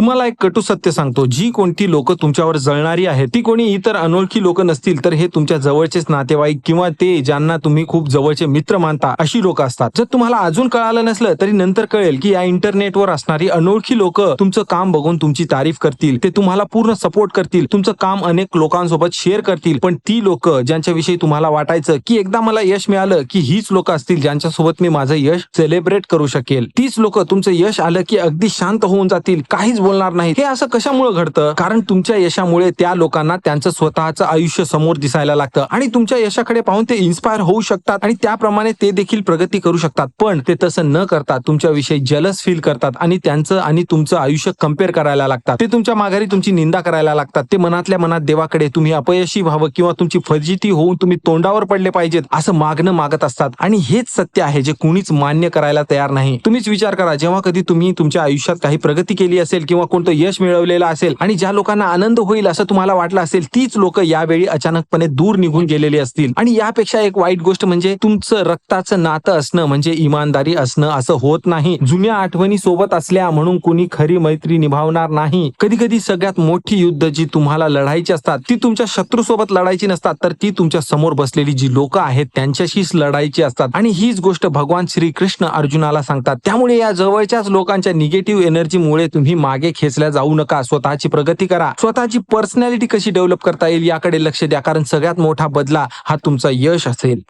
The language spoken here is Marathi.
तुम्हाला एक कटू सत्य सांगतो. जी कोणती लोक तुमच्यावर जळणारी आहेत ती कोणी इतर अनोळखी लोक नसतील तर हे तुमच्या जवळचेच नातेवाईक किंवा ते ज्यांना तुम्ही खूप जवळचे मित्र मानता अशी लोक असतात. जर तुम्हाला अजून कळालं नसलं तरी नंतर कळेल की या इंटरनेटवर असणारी अनोळखी लोक तुमचं काम बघून तुमची तारीफ करतील ते तुम्हाला पूर्ण सपोर्ट करतील तुमचं काम अनेक लोकांसोबत शेअर करतील. पण ती लोक ज्यांच्याविषयी तुम्हाला वाटायचं की एकदा मला यश मिळालं की हीच लोक असतील ज्यांच्यासोबत मी माझं यश सेलिब्रेट करू शकेल. तीच लोक तुमचं यश आलं की अगदी शांत होऊन जातील काहीच बोलणार नाही हे असं कशामुळे घडतं? कारण तुमच्या यशामुळे त्या लोकांना त्यांचं स्वतःचं आयुष्य समोर दिसायला लागतं. आणि तुमच्या यशाकडे पाहून ते इन्स्पायर होऊ शकतात आणि त्याप्रमाणे ते देखील प्रगती करू शकतात. पण ते तसं न करता तुमच्याविषयी जलस फील करतात आणि त्यांचं आणि तुमचं आयुष्य कंपेअर करायला लागतात. ते तुमच्या माघारी तुमची निंदा करायला लागतात. ते मनातल्या मनात देवाकडे तुम्ही अपयशी व्हावं किंवा तुमची फजिती होऊन तुम्ही तोंडावर पडले पाहिजेत असं मागणं मागत असतात. आणि हेच सत्य आहे जे कुणीच मान्य करायला तयार नाही. तुम्हीच विचार करा जेव्हा कधी तुम्ही तुमच्या आयुष्यात काही प्रगती केली असेल किंवा कोणतं यश मिळवलेलं असेल आणि ज्या लोकांना आनंद होईल असं तुम्हाला वाटलं असेल तीच लोक यावेळी अचानकपणे दूर निघून गेलेली असतील. आणि यापेक्षा एक वाईट गोष्ट म्हणजे तुमचं रक्ताचं नातं असणं म्हणजे इमानदारी असणं असं होत नाही. जुन्या आठवणी सोबत असल्या म्हणून कुणी खरी मैत्री निभावणार नाही. कधी कधी सगळ्यात मोठी युद्ध जी तुम्हाला लढायची असतात ती तुमच्या शत्रू सोबत लढायची नसतात तर ती तुमच्यासमोर बसलेली जी लोक आहेत त्यांच्याशीच लढायची असतात. आणि हीच गोष्ट भगवान श्रीकृष्ण अर्जुनाला सांगतात. त्यामुळे या जवळच्याच लोकांच्या निगेटिव्ह एनर्जीमुळे तुम्ही मागे खेचल्या जाऊ नका. स्वतःची प्रगती करा. स्वतःची पर्सनॅलिटी कशी डेव्हलप करता येईल याकडे लक्ष द्या. कारण सगळ्यात मोठा बदला हा तुमचा यश असेल.